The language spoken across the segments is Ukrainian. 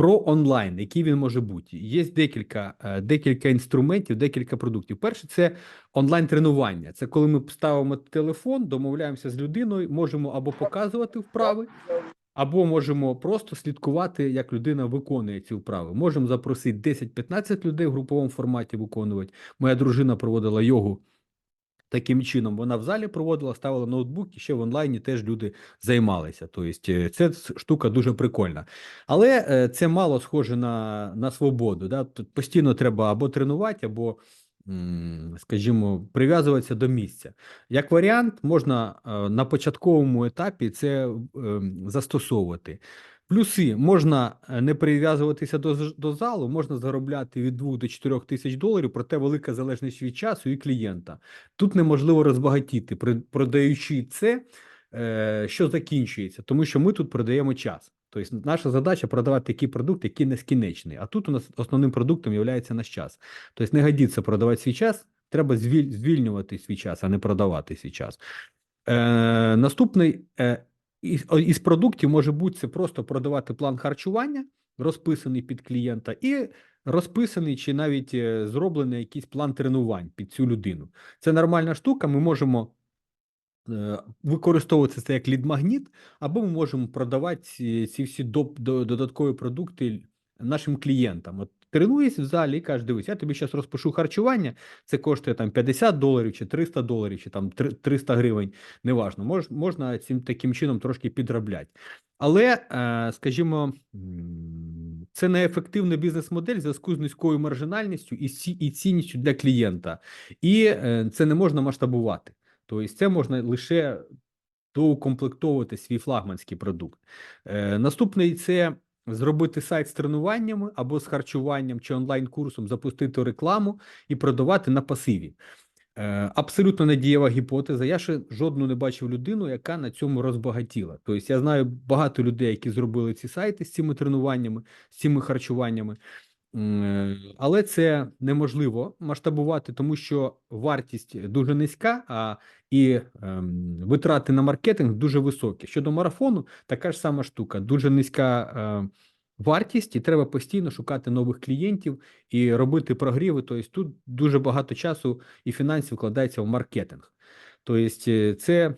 Про онлайн, який він може бути. Є декілька, е, декілька інструментів, декілька продуктів. Перше, це онлайн тренування. Це коли ми ставимо телефон, домовляємося з людиною, можемо або показувати вправи, або можемо просто слідкувати, як людина виконує ці вправи. Можемо запросити 10-15 людей в груповому форматі виконувати. Моя дружина проводила йогу. Таким чином, вона в залі проводила, ставила ноутбук, і ще в онлайні теж люди займалися. Тобто, це штука дуже прикольна. Але е, це мало схоже на, на свободу. Да? Тут постійно треба або тренувати, або, скажімо, прив'язуватися до місця. Як варіант, можна е, на початковому етапі це застосовувати. Плюси можна е, не прив'язуватися до, до залу, можна заробляти від 2 до 4 тисяч доларів, проте велика залежність від часу і клієнта. Тут неможливо розбагатіти, продаючи це, е, що закінчується, тому що ми тут продаємо час. Тобто наша задача продавати такий продукт, який нескінчений. А тут у нас основним продуктом є наш час. Тобто не годиться продавати свій час, треба звіль- звільнювати свій час, а не продавати свій час. Е, наступний е, із, продуктів може бути це просто продавати план харчування, розписаний під клієнта, і розписаний чи навіть е, зроблений якийсь план тренувань під цю людину. Це нормальна штука. Ми можемо е, використовувати це як лід-магніт, або ми можемо продавати ці, ці всі до, додаткові продукти нашим клієнтам. От тренуєш в залі і кажеш, дивись, я тобі зараз розпишу харчування, це коштує там 50 доларів, чи 300 доларів, чи там 300 гривень, неважно. Мож, можна цим таким чином трошки підробляти. Але, е, скажімо, це неефективна бізнес-модель в зв'язку з низькою маржинальністю і, цінністю для клієнта. І е, це не можна масштабувати. Тобто, це можна лише доукомплектовувати свій флагманський продукт. Е, наступний це зробити сайт з тренуваннями або з харчуванням чи онлайн-курсом, запустити рекламу і продавати на пасиві. Е, абсолютно надієва гіпотеза. Я ще жодну не бачив людину, яка на цьому розбагатіла. Тобто я знаю багато людей, які зробили ці сайти з цими тренуваннями, з цими харчуваннями. Е, Але це неможливо масштабувати, тому що вартість дуже низька, а і ем, витрати на маркетинг дуже високі. Щодо марафону, така ж сама штука, дуже низька е, вартість, і треба постійно шукати нових клієнтів і робити прогріви. Тобто тут дуже багато часу і фінансів вкладається в маркетинг. Тобто, е, це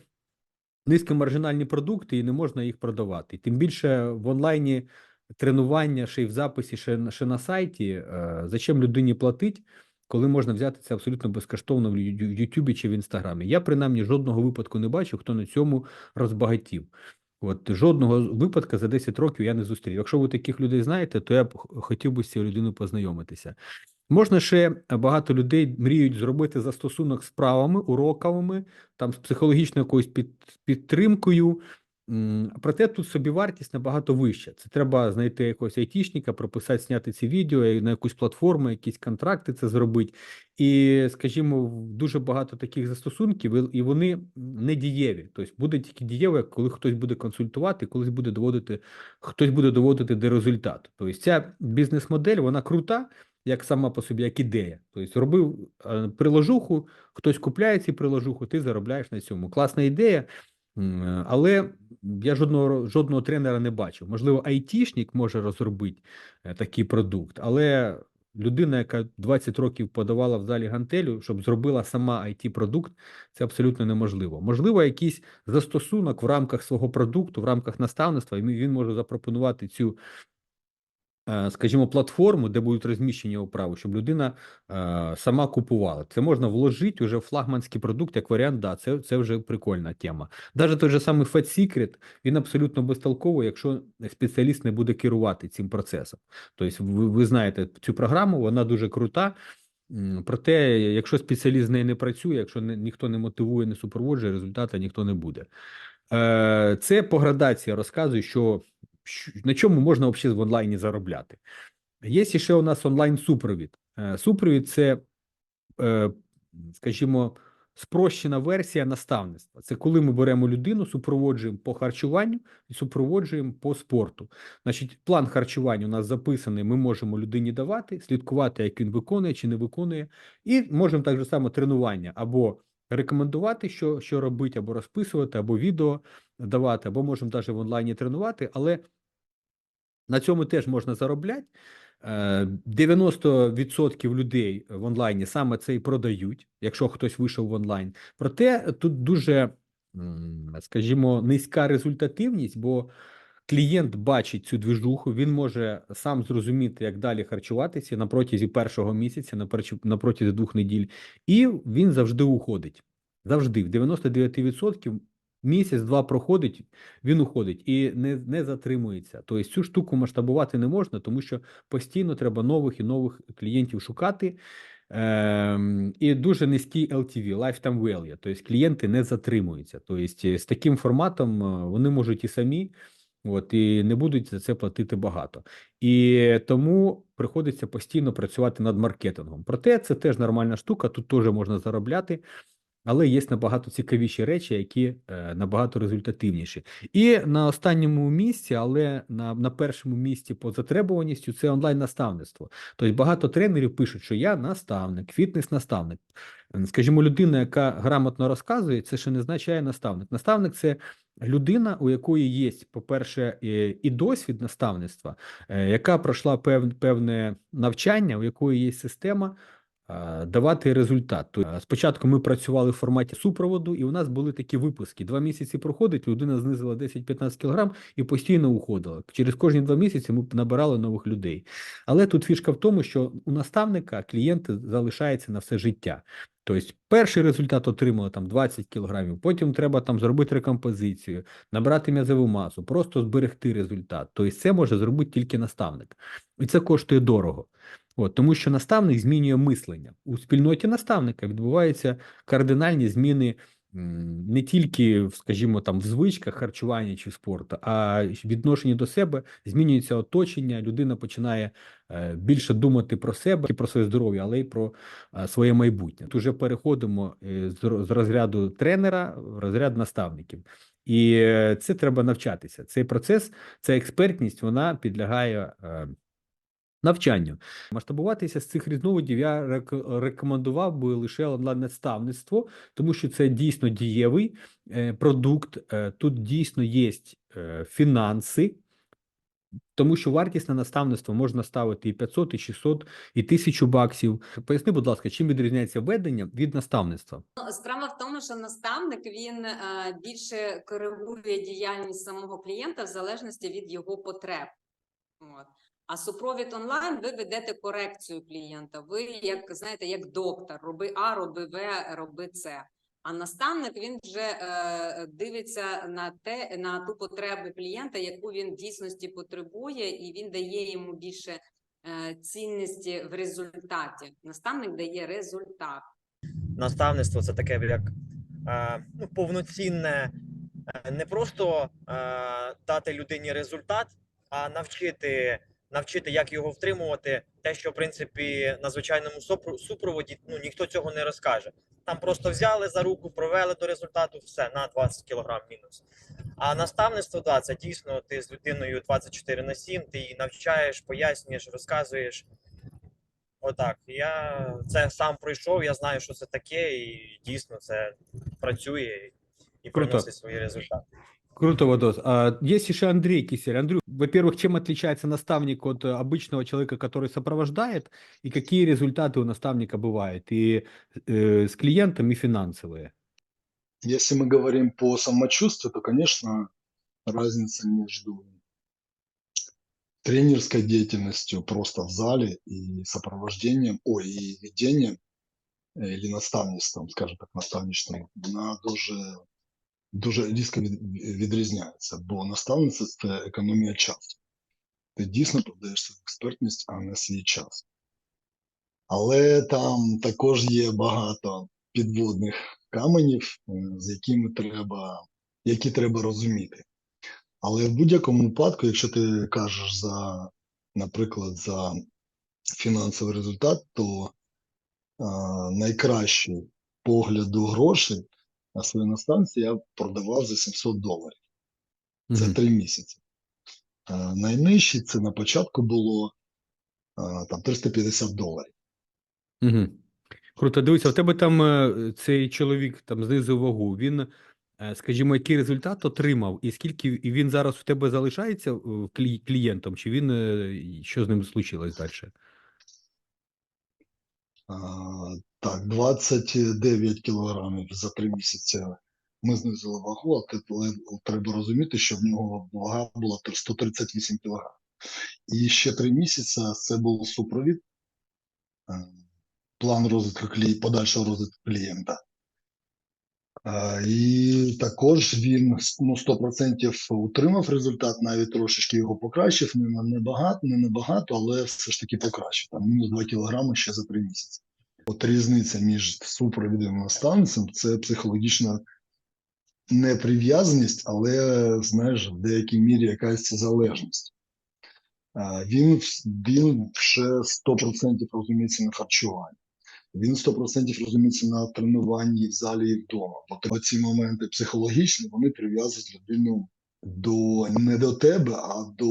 низькомаржинальні продукти, і не можна їх продавати. Тим більше в онлайні тренування, ще й в записі, ще, ще на сайті. Е, зачем людині платить, коли можна взяти це абсолютно безкоштовно в Ютубі чи в Інстаграмі? Я принаймні жодного випадку не бачив, хто на цьому розбагатів. От жодного випадка за 10 років я не зустрів. Якщо ви таких людей знаєте, то я б хотів би з цією людиною познайомитися. Можна ще багато людей мріють зробити застосунок з правами, уроковими, там з психологічною якоюсь під, підтримкою. Проте тут собівартість набагато вища. Це треба знайти якогось айтішника, прописати, зняти ці відео на якусь платформу, якісь контракти це зробити. І, скажімо, дуже багато таких застосунків, і- вони не дієві. Тобто буде тільки дієве, коли хтось буде консультувати, колись буде доводити, хтось буде доводити до результату. Тобто ця бізнес-модель, вона крута, як сама по собі, як ідея. Тобто робив е, приложуху, хтось купляє ці приложуху, ти заробляєш на цьому. Класна ідея. Е, Але я жодного жодного тренера не бачив. Можливо, айтішник може розробити е, такий продукт, але людина, яка 20 років подавала в залі гантелю, щоб зробила сама it продукт це абсолютно неможливо. Можливо, якийсь застосунок в рамках свого продукту, в рамках наставництва, і він може запропонувати цю. Е, Скажімо, платформу, де будуть розміщені управи, щоб людина е, сама купувала. Це можна вложити уже в флагманський продукт як варіант. Да, це, це вже прикольна тема. Навіть той же самий Fat Secret, він абсолютно безтолковий, якщо спеціаліст не буде керувати цим процесом. Тобто, ви, ви знаєте цю програму, вона дуже крута. Проте, якщо спеціаліст з нею не працює, якщо не, ніхто не мотивує, не супроводжує, результату ніхто не буде. Е, це по градації розказую, що, що на чому можна взагалі в онлайні заробляти. Є ще у нас онлайн-супровід. Е, Супровід це, е, скажімо, спрощена версія наставництва. Це коли ми беремо людину, супроводжуємо по харчуванню і супроводжуємо по спорту. Значить, план харчування у нас записаний. Ми можемо людині давати, слідкувати, як він виконує чи не виконує, і можемо так само тренування або рекомендувати, що, що робити, або розписувати, або відео давати, або можемо навіть в онлайні тренувати, але На цьому теж можна заробляти. Е, 90% людей в онлайні саме це і продають, якщо хтось вийшов в онлайн. Проте тут дуже, скажімо, низька результативність, бо клієнт бачить цю движуху, він може сам зрозуміти, як далі харчуватися на протязі першого місяця, на протязі двох неділь, і він завжди уходить. Завжди, в 99% місяць-два проходить, він уходить і не, не затримується. Тобто цю штуку масштабувати не можна, тому що постійно треба нових і нових клієнтів шукати. Ем, і дуже низький LTV, lifetime value, тобто клієнти не затримуються. Тобто з таким форматом е, вони можуть і самі, от, і не будуть за це платити багато. І тому приходиться постійно працювати над маркетингом. Проте це теж нормальна штука, тут теж можна заробляти. Але є набагато цікавіші речі, які е, набагато результативніші. І на останньому місці, але на, на першому місці по затребуваністю це онлайн-наставництво. Тобто багато тренерів пишуть, що я наставник, фітнес-наставник. Скажімо, людина, яка грамотно розказує, це ще не означає наставник. Наставник це людина, у якої є, по-перше, і, досвід наставництва, е, яка пройшла пев, певне навчання, у якої є система давати результат. Тобто, спочатку ми працювали в форматі супроводу, і у нас були такі випуски. Два місяці проходить, людина знизила 10-15 кг і постійно уходила. Через кожні два місяці ми набирали нових людей. Але тут фішка в тому, що у наставника клієнт залишається на все життя. Тобто, перший результат отримали там 20 кілограмів, потім треба там зробити рекомпозицію, набрати м'язову масу, просто зберегти результат. Тобто, це може зробити тільки наставник, і це коштує дорого. От, тому що наставник змінює мислення. У спільноті наставника відбуваються кардинальні зміни не тільки, скажімо, там в звичках харчування чи спорту, а відношенні до себе змінюється оточення. Людина починає е, більше думати про себе і про своє здоров'я, але й про е, своє майбутнє. Тут вже переходимо е, з розряду тренера в розряд наставників. І це треба навчатися. Цей процес, ця експертність, вона підлягає навчанню. Масштабуватися з цих різновидів я рек- рекомендував би лише онлайн-наставництво, тому що це дійсно дієвий е, продукт. е, Тут дійсно є е, фінанси, тому що вартість на наставництво можна ставити і 500, і 600, і 1000 баксів. Поясни, будь ласка, чим відрізняється ведення від наставництва? Ну, Справа в тому, що наставник він більше коригує діяльність самого клієнта в залежності від його потреб. От. А супровід онлайн ви ведете корекцію клієнта. Ви, як знаєте, як доктор, роби А, роби В, роби С. А наставник він вже е, дивиться на те, на ту потребу клієнта, яку він в дійсності потребує, і він дає йому більше е, цінності в результаті. Наставник дає результат. наставництво це таке як е, ну, повноцінне, е, не просто е, дати людині результат, а навчити, навчити, як його втримувати. Те, що в принципі на звичайному супроводі ну, ніхто цього не розкаже. Там просто взяли за руку, провели до результату, все на 20 кг мінус. А наставництво, да, це дійсно ти з людиною 24 на 7, ти її навчаєш, пояснюєш, розказуєш. Отак. Я це сам пройшов, я знаю, що це таке, і дійсно це працює і Круто. приносить свої результати. Круто, Вадос. А есть еще Андрей Кисель. Андрей, во-первых, чем отличается наставник от э, обычного человека, который сопровождает, и какие результаты у наставника бывают, и э, с клиентом, и финансовые? Если мы говорим по самочувствию, то, конечно, разница между тренерской деятельностью просто в зале и сопровождением, ой, и ведением э, или наставництвом, скажем так, наставничним, вона дуже, дуже різко від- відрізняється, бо наставництво – це економія часу. Ти дійсно подаєш свою експертність, а не свій час. Але там також є багато підводних каменів, е, з якими треба, які треба розуміти. Але в будь-якому випадку, якщо ти кажеш за, наприклад, за фінансовий результат, то а, найкращий погляду грошей на свою настанцію я продавав за 700 доларів. Це три місяці. А, найнижчий це на початку було а, там 350 доларів. Мгм. Круто, дивися, у тебе там е, цей чоловік там знизив вагу. Він е, скажімо, який результат отримав, і скільки і він зараз у тебе залишається е, клієнтом, чи він е, що з ним случилось далі? Так, 29 кілограмів за три місяці ми знизили вагу, але треба розуміти, що в нього вага була 138 кілограмів. І ще три місяці це був супровід, е, план розвитку клі... подальшого розвитку клієнта. Е, І також він ну, 100% утримав результат, навіть трошечки його покращив, не, на- не багато, не набагато, але все ж таки покращив. Там мінус 2 кілограми ще за три місяці. От різниця між супровідом і наставницем це психологічна неприв'язаність, але знаєш, в деякій мірі якась залежність. Він, він ще 100% розуміється на харчуванні. Він 100% розуміється на тренуванні в залі і вдома. Бо ці моменти психологічні вони прив'язують людину до не до тебе, а до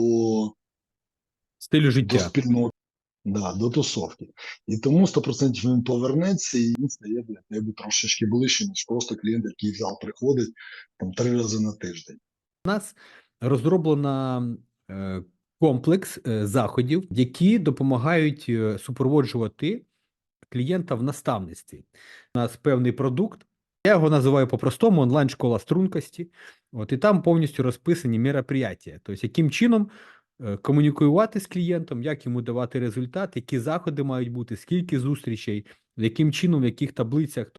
Стилю до спільноти, да, до тусовки. І тому 100% він повернеться і він стає тебе трошечки ближче, ніж просто клієнт, який в зал приходить там три рази на тиждень. У нас розроблено е, комплекс е, заходів, які допомагають е, супроводжувати клієнта в наставництві. У нас певний продукт. Я його називаю по-простому онлайн-школа стрункості. От і там повністю розписані мероприятия. Тобто, яким чином комунікувати з клієнтом, як йому давати результат, які заходи мають бути, скільки зустрічей, яким чином, в яких таблицях